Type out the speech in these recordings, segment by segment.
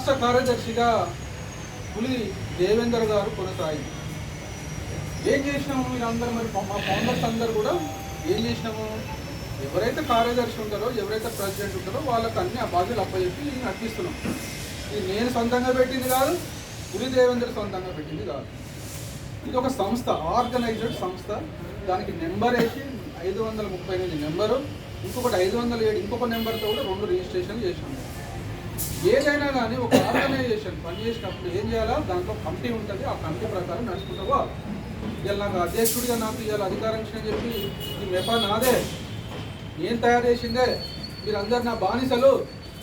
రాష్ట్ర కార్యదర్శిగా పులి దేవేందర్ గారు కొనసాగి ఏం చేసినాము మీరందరూ అందరూ మరి మా ఫౌండర్స్ అందరూ కూడా? ఏం చేసినాము? ఎవరైతే కార్యదర్శి ఉంటారో ఎవరైతే ప్రెసిడెంట్ ఉంటారో వాళ్ళకి అన్ని ఆ బాధ్యతలు అప్పచెప్పి నేను అర్పిస్తున్నాం ఇది నేను సొంతంగా పెట్టింది కాదు పులి దేవేందర్ సొంతంగా పెట్టింది కాదు. ఇది ఒక సంస్థ ఆర్గనైజ్డ్ సంస్థ. దానికి నెంబర్ వేసి ఐదు వందల ముప్పై ఎనిమిది నెంబరు ఇంకొకటి ఐదు వందల ఏడు ఇంకొక నెంబర్తో కూడా రెండు రిజిస్ట్రేషన్ చేసినాము ఏదైనా కానీ ఒక ఆర్గనైజేషన్ పనిచేసినప్పుడు ఏం చేయాలా? దాంట్లో కమిటీ ఉంటుంది. ఆ కమిటీ ప్రకారం నడుచుకుంటూ పోవాలి. నాకు అధ్యక్షుడిగా నాకు ఇవాళ అధికారం ఇచ్చిన చెప్పి ఈ మెపా నాదే. నేను తయారు చేసిందే. మీరు అందరు నా బానిసలు.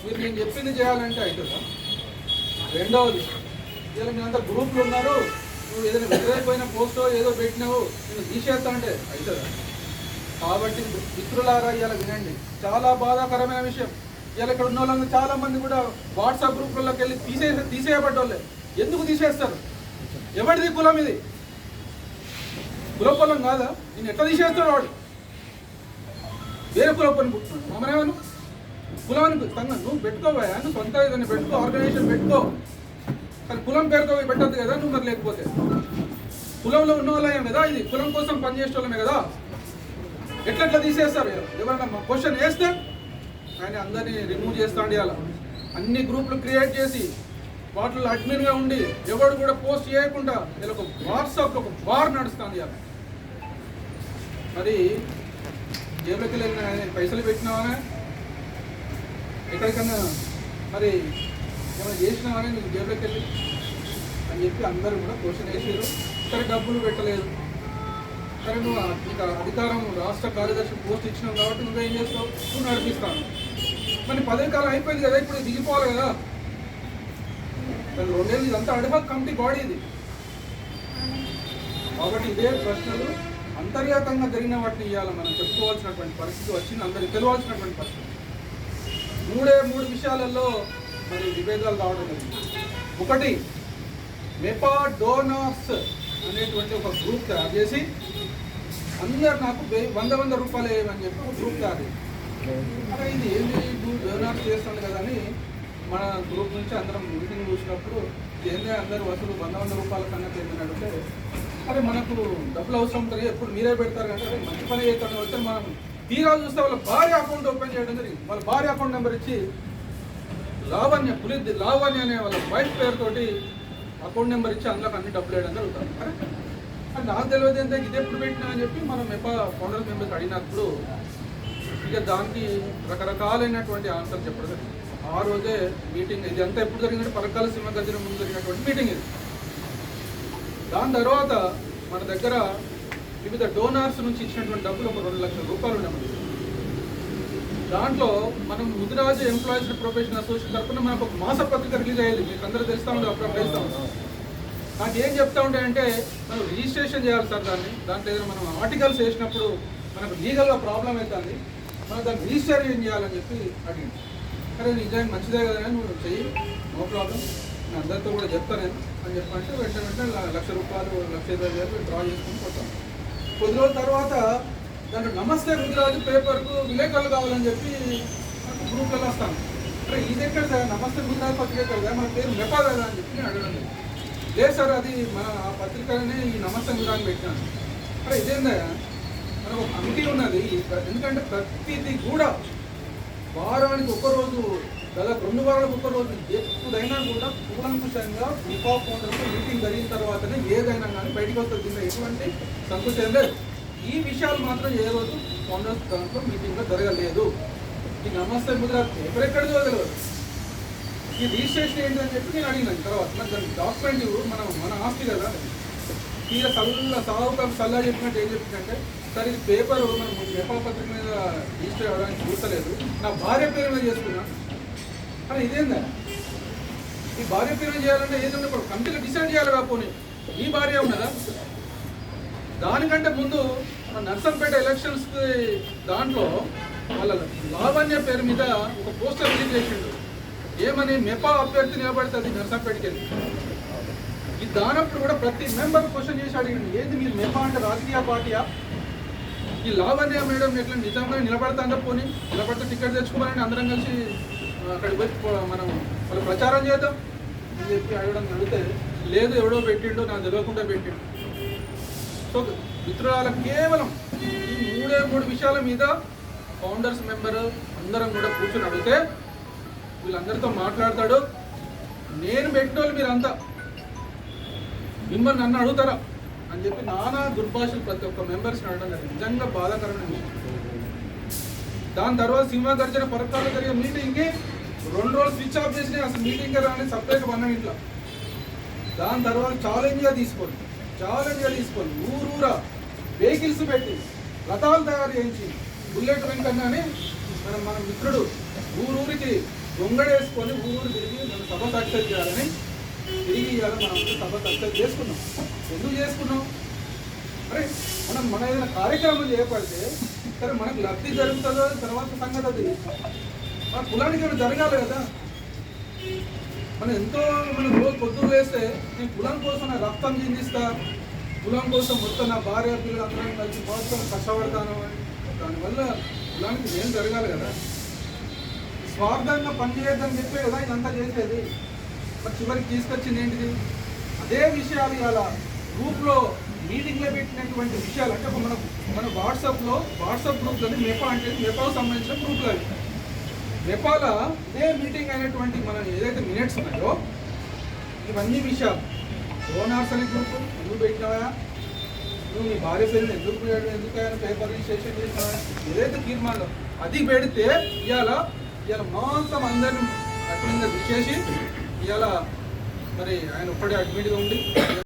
మీరు నేను చెప్పింది చేయాలంటే అవుతుందా. రెండవది ఇలా మీ అంతా గ్రూపులు ఉన్నారు. నువ్వు ఏదైనా వ్యతిరేకపోయిన పోస్టో ఏదో పెట్టినావు నేను తీసేస్తా అంటే అవుతుందా? కాబట్టి మిత్రులారా ఇలా వినండి. చాలా బాధాకరమైన విషయం. ఇలా ఇక్కడ ఉన్న వాళ్ళందరూ చాలా మంది కూడా వాట్సాప్ గ్రూపుల్లోకి వెళ్ళి తీసే తీసేయబడ్డోళ్ళే. ఎందుకు తీసేస్తారు? ఎవరిది కులం ఇది? కుల పొలం కాదా? నేను ఎట్లా తీసేస్తాడు వాడు? వేరే కుల పని పుట్టున్నాడు మమ్మల్ని కులానికి తన నువ్వు పెట్టుకోవా నువ్వు సొంత ఏదైనా పెట్టుకో ఆర్గనైజేషన్ పెట్టుకో. కానీ కులం పేరుతో పెట్టద్దు కదా నువ్వు మరి లేకపోతే. కులంలో ఉన్న వాళ్ళమే కదా ఇది. కులం కోసం పనిచేసే వాళ్ళమే కదా ఎట్లెట్లా తీసేస్తారు? ఎవరైనా క్వశ్చన్ వేస్తే ఆయన అందరినీ రిమూవ్ చేస్తాండి అలా అన్ని గ్రూపులు క్రియేట్ చేసి వాటిలో అడ్మిన్గా ఉండి ఎవడు కూడా పోస్ట్ చేయకుండా ఇలా ఒక వాట్సాప్ ఒక బార్ నడుస్తుంది అలా మరి జేబులోకి వెళ్ళిన ఆయన పైసలు పెట్టినావా ఎక్కడికన్నా మరి ఏమైనా చేసినావని నీకు జేబులోకి వెళ్ళి అని చెప్పి అందరూ కూడా క్వశ్చన్ వేసారు సరే డబ్బులు పెట్టలేదు. సరే నువ్వు నీకు అధికారం రాష్ట్ర కార్యదర్శి పోస్ట్ ఇచ్చినావు కాబట్టి నువ్వేం చేస్తావు? నువ్వు నడిపిస్తాను మరి పదవి కాలం అయిపోయింది కదా ఇప్పుడు దిగిపోవాలి కదా. రెండేళ్ళు ఇదంతా అడిహక్ కమిటీ బాడీ ఇది. కాబట్టి ఇదే ప్రశ్నలు అంతర్గతంగా జరిగిన వాటిని ఇవ్వాలి మనం చెప్పుకోవాల్సినటువంటి పరిస్థితి వచ్చింది అందరికి తెలియాల్సినటువంటి పరిస్థితి. మూడే మూడు విషయాలలో మరి విభేదాలు రావడం జరిగింది. ఒకటి మెపా డోనాస్ అనేటువంటి ఒక గ్రూప్ తయారు చేసి అందరు నాకు వంద వంద రూపాయలు వేయమని చెప్పి ఒక గ్రూప్ కాదు అరే ఇది ఏంది? వెబినార్ డోనార్స్ చేస్తుంది కదా అని మన గ్రూప్ నుంచి అందరం మీటింగ్ చూసినప్పుడు ఏందే అందరు వసూలు వంద వంద రూపాయల కన్నా ఏంటని అడిగితే అరే మనకు డబ్బులు అవసరం ఉంటుంది ఎప్పుడు మీరే పెడతారు కంటే మంచి పని చేస్తాను వస్తే మనం తీరా చూస్తే వాళ్ళ భార్య అకౌంట్ ఓపెన్ చేయడం జరిగింది. వాళ్ళ భార్య అకౌంట్ నెంబర్ ఇచ్చి లావణ్య పులి లావణ్య అనే వాళ్ళ వైఫ్ పేరుతోటి అకౌంట్ నెంబర్ ఇచ్చి అందులోకి అన్ని డబ్బులు వేయడం జరుగుతుంది. అరే నాకు తెలియదు ఎంత ఇది ఎప్పుడు పెట్టినా అని చెప్పి మనం ఎప్ప ఫౌండర్ మెంబర్స్ అడిగినప్పుడు ఇక దానికి రకరకాలైనటువంటి ఆన్సర్ చెప్పడం ఆ రోజే మీటింగ్ ఇది అంతా ఎప్పుడు జరిగిందంటే పరకాల సినిమా గదిన ముందు జరిగినటువంటి మీటింగ్ ఇది. దాని తర్వాత మన దగ్గర వివిధ డోనార్స్ నుంచి ఇచ్చినటువంటి డబ్బులు ఒక రెండు లక్షల రూపాయలు ఉన్నాయి దాంట్లో మనం ముదిరాజు ఎంప్లాయీస్ ప్రొఫెషనల్ అసోసియేషన్ తరఫున మనకు ఒక మాస పత్రిక రిలీజ్ అయ్యేది. మీకు అందరూ తెలుస్తూ ఉండే అప్పుడు వేస్తూ నాకు ఏం చెప్తా ఉంటాయంటే అంటే మనం రిజిస్ట్రేషన్ చేయాలి సార్ దాన్ని. దాంట్లో ఏదైనా మనం ఆర్టికల్స్ వేసినప్పుడు మనకు లీగల్గా ప్రాబ్లం అవుతుంది. మనం దాన్ని ఏం చేయాలని చెప్పి అడిగింది. అరే నిజానికి మంచిదే కదా నువ్వు చెయ్యి. నో ప్రాబ్లం నేను అందరితో కూడా చెప్తాను నేను. అని చెప్పంటే వెంటనే వెంటనే లక్ష రూపాయలు లక్ష ఇరవై వేలు డ్రా చేసుకుని పోతాం. కొద్ది రోజుల తర్వాత దాంట్లో నమస్తే గుజరాత్ పేపర్కు విలేకరులు కావాలని చెప్పి గ్రూప్లలో వస్తాను. అరే ఇది ఎక్కడ సార్? నమస్తే గుజరాత్ పత్రిక కదా మన పేరు మెపా కదా అని చెప్పి నేను అడగడం లేదు సార్ అది మన ఆ పత్రికనే ఈ నమస్తే గుజరాత్ పెట్టినాను. అరే ఇదేందా? మనకు ఒక కమిటీ ఉన్నది. ఎందుకంటే ప్రతిదీ కూడా వారానికి ఒక రోజు దాదాపు రెండు వారాలకు ఒక రోజు ఎప్పుడైనా కూడా కూలంకుషంగా నిపా ఫౌండర్స్ మీటింగ్ జరిగిన తర్వాతనే ఏదైనా కానీ బయటకు వస్తుంది. ఎటువంటి సంకుచం లేదు. ఈ విషయాలు మాత్రం ఏ రోజు ఫౌండర్స్ దాంట్లో మీటింగ్లో జరగలేదు. ఈ నమస్తే ముద్ర ఎక్కడెక్కడ ఎక్కడ ఈ రిజిస్ట్రేషన్ ఏంటని చెప్పి నేను అడిగినాను. తర్వాత నాకు దాని డాక్యుమెంట్ మనం మన ఆస్తి కదా తీర సల్ల సాగుకాకు సల్లా చెప్పినట్టు ఏం చెప్పిందంటే సరే ఇది పేపర్ మనం పేపర్ పత్రిక మీద రిజిస్టర్ అవ్వడానికి చూస్తలేదు నా భార్య పేరు మీద చేసుకున్నా. అని ఇదేందా? ఈ భార్య పేరు మీద చేయాలంటే ఏదన్నా ఇప్పుడు కంపెనీ డిసైడ్ చేయాలి కాకపోని ఈ భార్య ఉన్నదా? దానికంటే ముందు నర్సంపేట ఎలక్షన్స్ దాంట్లో వాళ్ళ లావణ్య పేరు మీద ఒక పోస్టర్ రిలీజ్ చేసిండు. ఏమని మెపా అభ్యర్థి నిలబడుతుంది నర్సంపేటకి ఈ దానప్పుడు కూడా ప్రతి మెంబర్ క్వశ్చన్ చేసి అడిగింది ఏంది మీరు మెపా అంటే రాజకీయ పార్టీయా? ఈ లావణ్య మేడం ఎట్లా నిజంగా నిలబడతా పోనీ? నిలబడితే టికెట్ తెచ్చుకోవాలని అందరం కలిసి అక్కడికి పోయి మనం వాళ్ళు ప్రచారం చేద్దాం. అని చెప్పి అడగడం అడిగితే లేదు ఎవడో పెట్టిండో నాకు తెలియకుండా పెట్టిండు. సో మిత్రురాల కేవలం ఈ మూడే మూడు విషయాల మీద ఫౌండర్స్ మెంబర్ అందరం కూడా కూర్చొని అడిగితే వీళ్ళందరితో మాట్లాడతాడు. నేను పెట్టిన వాళ్ళు మీరంతా. మిమ్మల్ని నన్ను అడుగుతారా? అని చెప్పి నానా దుర్భాషలు ప్రతి ఒక్క మెంబర్స్ అడగడం జరిగింది. నిజంగా బాధాకరమైన విషయం. దాని తర్వాత సినిమా గర్జన పరకాలు జరిగే మీటింగ్కి రెండు రోజులు స్విచ్ ఆఫ్ చేసినాయి. అసలు మీటింగ్ రాని సపరేట్ వన్ ఇంట్లో. దాని తర్వాత ఛాలెంజ్గా తీసుకోండి. ఛాలెంజ్గా తీసుకోండి. ఊరూరా వెహికల్స్ పెట్టి రథాలు తయారు చేయించి బుల్లెట్ వెంకన్న అని మన మన మిత్రుడు ఊరూరికి దొంగడేసుకొని ఊరు తిరిగి మనం సభ సక్సెస్ చేయాలని తిరిగి ఇవాళ మనం సభ సక్సెస్ చేసుకున్నాం. ఎందుకు చేసుకున్నాం? అరే మనం మన ఏదైనా కార్యక్రమం చేపడితే సరే మనకు లబ్ధి జరుగుతుందో తర్వాత సంగతి అది. మన కులానికి ఏమైనా జరగాలి కదా. మనం ఎంతో మనం రోజు పొద్దున్న వేస్తే నేను కులం కోసం నా రక్తం చిందిస్తా కులం కోసం మొత్తం నా భార్య పిల్లలు అందరం కలిసి మొత్తం కష్టపడతాను అని. దానివల్ల కులానికి ఏం జరగాలి కదా? స్వార్థంగా పనిచేయద్దని చెప్పే కదా ఇదంతా చేసేది. మరి చివరికి తీసుకొచ్చింది ఏంటిది? అదే విషయాలు ఇలా గ్రూప్లో మీటింగ్లో పెట్టినటువంటి విషయాలు. అంటే మన మన వాట్సాప్లో వాట్సాప్ గ్రూప్లని మెపా అంటే మెపాకు సంబంధించిన గ్రూప్లు అవి. నేపాల ఇదే మీటింగ్ అయినటువంటి మన ఏదైతే మినిట్స్ ఉన్నాయో ఇవన్నీ విషయాలు. ఓనార్స్ అనే గ్రూప్ నువ్వు పెట్టినావా? నువ్వు నీ భార్య పేరు ఎందుకు ఎందుకు పేపర్ రిజిస్ట్రేషన్ చేసినావా? ఏదైతే తీర్మానం అది పెడితే ఇవాళ ఇవాళ మొత్తం అందరిని అడ్మిన్గా చేసి ఇవాళ మరి ఆయన ఒక్కడే అడ్మిట్గా ఉండి